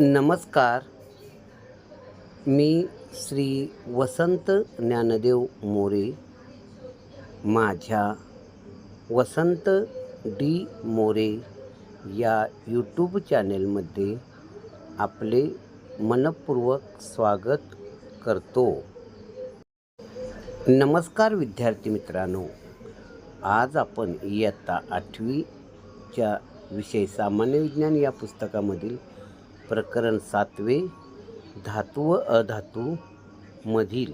नमस्कार. मी श्री वसंत ज्ञानदेव मोरे. माझ्या वसंत डी मोरे या यूट्यूब चॅनेलमध्ये आपले मनपूर्वक स्वागत करतो. नमस्कार विद्यार्थी मित्रांनो. आज आपण इयत्ता आठवीच्या विषय सामान्य विज्ञान या पुस्तकामधील प्रकरण सातवे धातू व अधातू मधील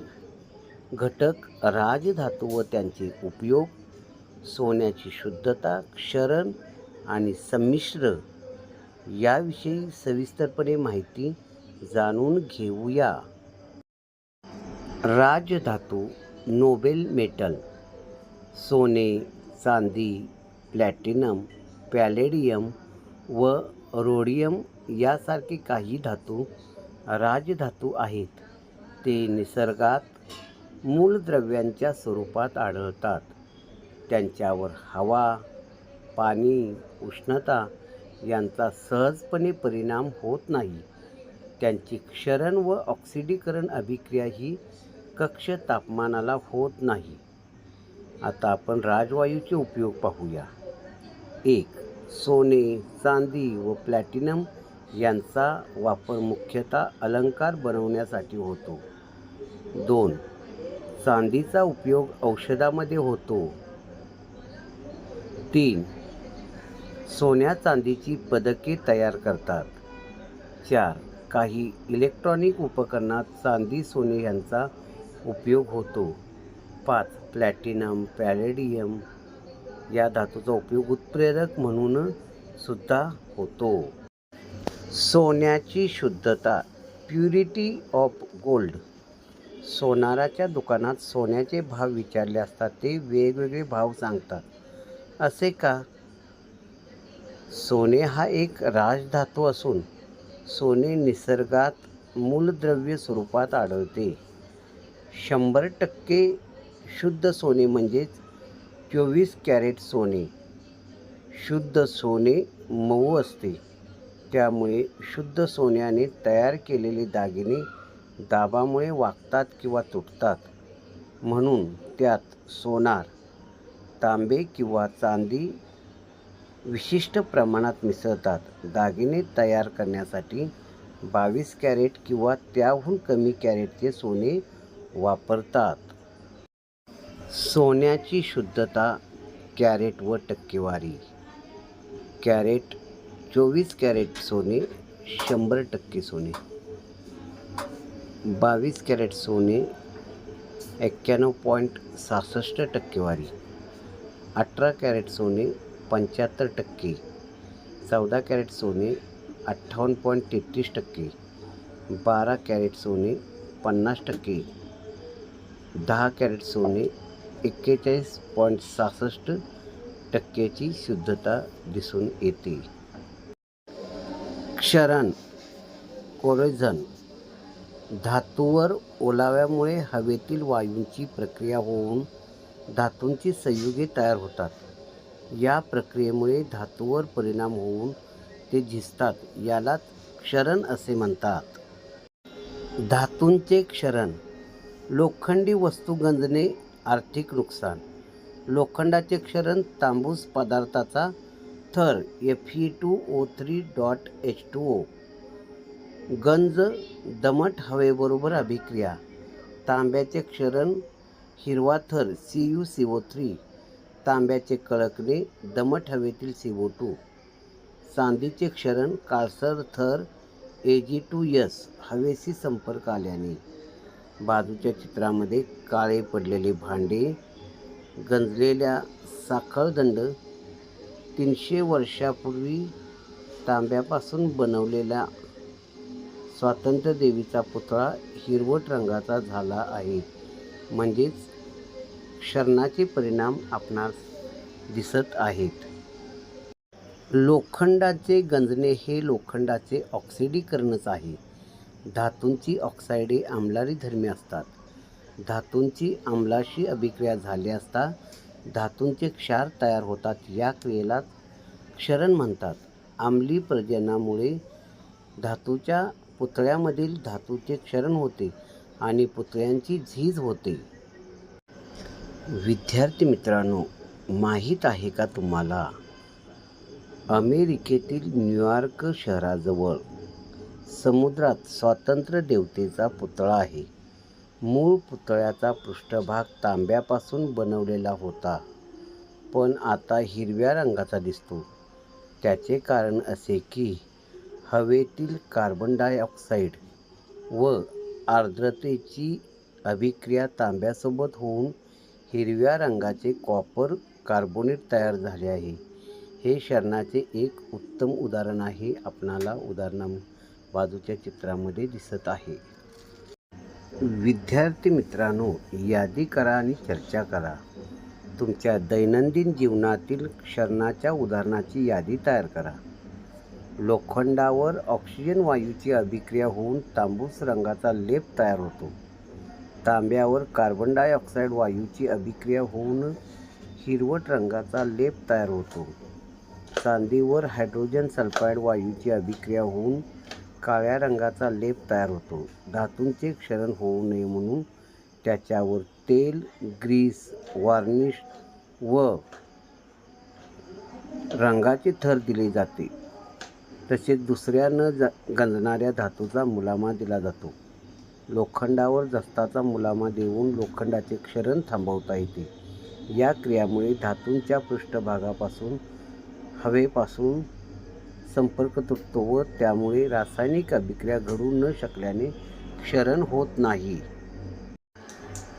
घटक राजधातू व त्यांचे उपयोग सोन्याची शुद्धता क्षरण आणि संमिश्र याविषयी सविस्तरपणे माहिती जाणून घेऊया. राजधातू नोबेल मेटल सोने चांदी प्लॅटिनम पॅलेडियम व रोडियम यासारखे काही धातू राजधातू आहेत. ते निसर्गात मूलद्रव्यांच्या स्वरूपात आढळतात. त्यांच्यावर हवा पाणी उष्णता यांचा सहजपणे परिणाम होत नाही. त्यांची क्षरण व ऑक्सिडीकरण अभिक्रिया ही कक्ष तापमानाला होत नाही. आता आपण राजवायूचे उपयोग पाहूया. एक सोने चांदी व प्लॅटिनम यांचा वापर मुख्यतः अलंकार बनवण्यासाठी होतो. दोन चांदीचा उपयोग औषधामध्ये होतो. तीन सोन्या चांदीची पदके तयार करतात. चार काही इलेक्ट्रॉनिक उपकरणात चांदी सोने यांचा उपयोग होतो. पाच प्लॅटिनम पॅलेडियम या धातूचा उपयोग उत्प्रेरक म्हणून सुद्धा होतो. सोन्याची शुद्धता प्युरिटी ऑफ गोल्ड सोनाराच्या दुकानात सोन्याचे भाव विचारले असतात ते वेगवेगळे भाव सांगतात. असे का? सोने हा एक राजधातू असून सोने निसर्गात मूलद्रव्य स्वरूपात आढळते. शंभर टक्के शुद्ध सोने म्हणजेच चोवीस कॅरेट सोने. शुद्ध सोने मऊ असते. त्यामुळे शुद्ध सोन्याने तयार केलेले दागिने दाबामुळे वागतात किंवा तुटतात. म्हणून त्यात सोनार तांबे किंवा चांदी विशिष्ट प्रमाणात मिसळतात. दागिने तयार करण्यासाठी बावीस कॅरेट किंवा त्याहून कमी कॅरेटचे सोने वापरतात. सोन्याची शुद्धता कॅरेट व टक्केवारी. कॅरेट चोवीस कॅरेट सोने शंभर टक्के सोने. बावीस कॅरेट सोने एक्क्याण्णव पॉईंट सहासष्ट टक्केवारी. अठरा कॅरेट सोने पंच्याहत्तर टक्के. चौदा कॅरेट सोने अठ्ठावन्न पॉईंट तेहतीस टक्के. बारा कॅरेट सोने पन्नास टक्के. दहा कॅरेट सोने एक्केचाळीस पॉईंट सहासष्ट टक्क्याची शुद्धता दिसून येते. क्षरण कोरोजन धातूवर ओलाव्यामुळे हवेतील वायूंची प्रक्रिया होऊन धातूंची संयुगे तयार होतात. या प्रक्रियेमुळे धातूवर परिणाम होऊन ते झिजतात यालाच क्षरण असे म्हणतात. धातूंचे क्षरण लोखंडी वस्तू गंजणे आर्थिक नुकसान. लोखंडाचे क्षरण तांबूस पदार्थाचा थर F E two O three dot H two O गंज दमट हवेबरोबर अभिक्रिया. तांब्याचे क्षरण हिरवा थर C U C O three तांब्याचे कळकणे दमट हवेतील सी ओ टू चांदीचे क्षरण काळसर थर ए जी टू यस हवेशी संपर्क आल्याने. बाजूच्या चित्रामध्ये काळे पडलेले भांडे गंजलेल्या साखळदंड तीनशे वर्षापूर्वी तांब्यापासून बनवलेला स्वातंत्र्यदेवीचा पुतळा हिरवट रंगाचा झाला आहे. म्हणजेच क्षरणाचे परिणाम आपणास दिसत आहेत. लोखंडाचे गंजणे हे लोखंडाचे ऑक्सिडीकरणच आहे. धातूंची ऑक्साईडे आम्लारी धर्मी असतात. धातूंची आम्लाशी अभिक्रिया झाली असता धातूंचे क्षार तयार होतात या क्रियेला क्षरण म्हणतात. आम्ली प्रजननामुळे धातूच्या पुतळ्यामधील धातूचे क्षरण होते आणि पुतळ्यांची झीज होते. विद्यार्थी मित्रांनो माहीत आहे का तुम्हाला? अमेरिकेतील न्यूयॉर्क शहराजवळ समुद्रात स्वातंत्र्य देवतेचा पुतळा आहे. मूळ पुतळ्याचा पृष्ठभाग तांब्यापासून बनवलेला होता. पण आता हिरव्या रंगाचा दिसतो. त्याचे कारण असे की हवेतील कार्बन डायऑक्साईड व आर्द्रतेची अभिक्रिया तांब्यासोबत होऊन हिरव्या रंगाचे कॉपर कार्बोनेट तयार झाले आहे. हे शरणाचे एक उत्तम उदाहरण आहे. आपणाला उदाहरणा बाजूच्या चित्रामध्ये दिसत आहे. विद्यार्थी मित्रांनो यादी करा आणि चर्चा करा. तुमच्या दैनंदिन जीवनातील क्षरणाच्या उदाहरणाची यादी तयार करा. लोखंडावर ऑक्सिजन वायूची अभिक्रिया होऊन तांबूस रंगाचा लेप तयार होतो. तांब्यावर कार्बन डायऑक्साईड वायूची अभिक्रिया होऊन हिरवट रंगाचा लेप तयार होतो. चांदीवर हायड्रोजन सल्फाईड वायूची अभिक्रिया होऊन काळ्या रंगाचा लेप तयार होतो. धातूंचे क्षरण होऊ नये म्हणून त्याच्यावर तेल ग्रीस वार्निश व रंगाचे थर दिले जाते. तसेच दुसऱ्या न ज गंजणाऱ्या धातूचा मुलामा दिला जातो. लोखंडावर जस्ताचा मुलामा देऊन लोखंडाचे क्षरण थांबवता येते. या क्रियामुळे धातूंच्या पृष्ठभागापासून हवेपासून संपर्क तुटतो व त्यामुळे रासायनिक अभिक्रिया घडू न शकल्याने क्षरण होत नाही.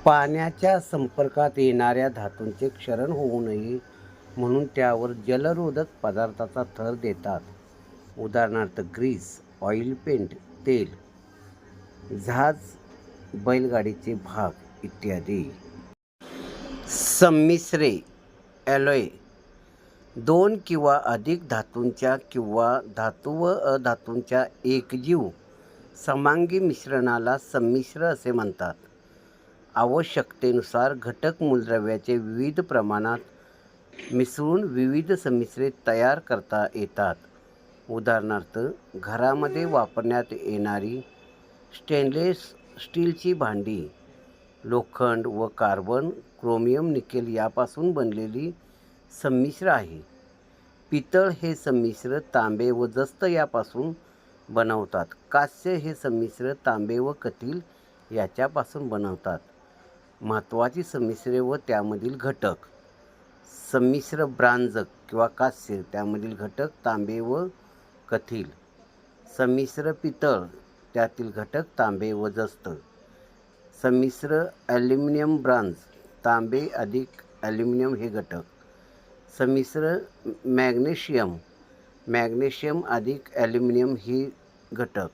पाण्याच्या संपर्कात येणाऱ्या धातूंचे क्षरण होऊ नये म्हणून त्यावर जलरोधक पदार्थाचा थर देतात. उदाहरणार्थ ग्रीस ऑइल पेंट तेल जहाज बैलगाडीचे भाग इत्यादी. संमिश्रे ॲलोय दोन किंवा अधिक धातूंच्या किंवा धातू व अधातूंच्या एकजीव समांगी मिश्रणाला संमिश्र असे म्हणतात. आवश्यकतेनुसार घटक मूलद्रव्याचे विविध प्रमाणात मिसळून विविध संमिश्रे तयार करता येतात. उदाहरणार्थ घरामध्ये वापरण्यात येणारी स्टेनलेस स्टीलची भांडी लोखंड व कार्बन क्रोमियम निकेल यापासून बनलेली संमिश्र आहे. पितळ हे संमिश्र तांबे व जस्त यापासून बनवतात. कास्य हे संमिश्र तांबे व कथील याच्यापासून बनवतात. महत्त्वाची संमिश्रे व त्यामधील घटक. संमिश्र ब्रांजक किंवा कास्य त्यामधील घटक तांबे व कथील संमिश्र पितळ त्यातील घटक तांबे व जस्त. संमिश्र ॲल्युमिनियम ब्रांज तांबे अधिक ॲल्युमिनियम हे घटक. संमिश्र मॅग्नेशियम. मॅग्नेशियम अधिक ॲल्युमिनियम ही घटक.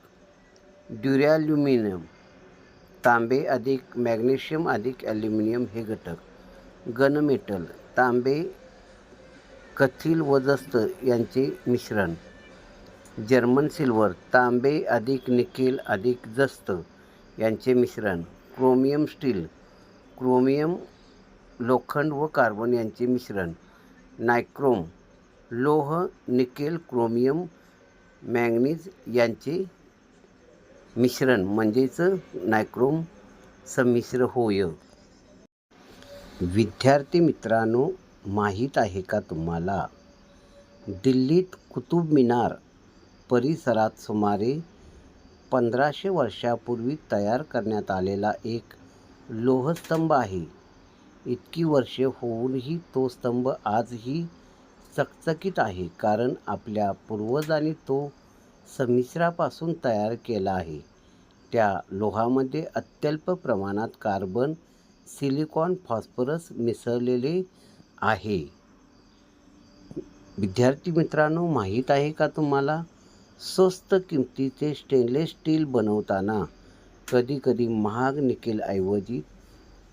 ड्युरॅल्युमिनियम. तांबे अधिक मॅग्नेशियम अधिक ॲल्युमिनियम हे घटक. गनमेटल तांबे कथील व जस्त यांचे मिश्रण. German silver. तांबे अधिक निकेल अधिक जस्त यांचे मिश्रण. Chromium steel. क्रोमियम लोखंड व कार्बन यांचे मिश्रण. नायक्रोम लोह निकेल क्रोमियम मॅंगनीज यांचे मिश्रण म्हणजेच नायक्रोम संमिश्र होय. विद्यार्थी मित्रांनो माहीत आहे का तुम्हाला? दिल्लीत कुतुब मिनार परिसरात सुमारे पंधराशे वर्षापूर्वी तयार करण्यात आलेला एक लोहस्तंभ आहे. इतकी वर्षे होऊनही तो स्तंभ आजही चकचकीत आहे कारण आपल्या पूर्वजांनी तो संमिश्रापासून तयार केला आहे. त्या लोहामध्ये अत्यल्प प्रमाणात कार्बन सिलिकॉन फॉस्फरस मिसळलेले आहे. विद्यार्थी मित्रांनो माहीत आहे का तुम्हाला? स्वस्त किमतीचे स्टेनलेस स्टील बनवताना कधीकधी महाग निकेलऐवजी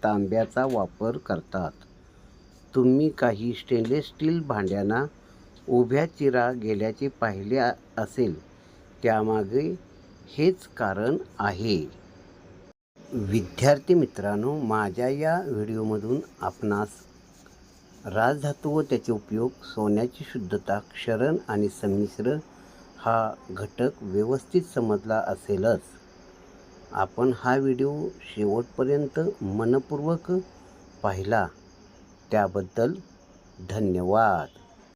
तांब्याचा वापर करतात. तुम्ही काही स्टेनलेस स्टील भांड्यांना उभ्या चिरा गेल्याचे पाहिले असेल त्यामागे हेच कारण आहे. विद्यार्थी मित्रांनो माझ्या या व्हिडिओमधून आपणास राजधातू व त्याचे उपयोग सोन्याची शुद्धता क्षरण आणि संमिश्र हा घटक व्यवस्थित समजला असेलच. आपण हा व्हिडिओ शेवटपर्यंत मनपूर्वक पाहिला. त्याबद्दल धन्यवाद.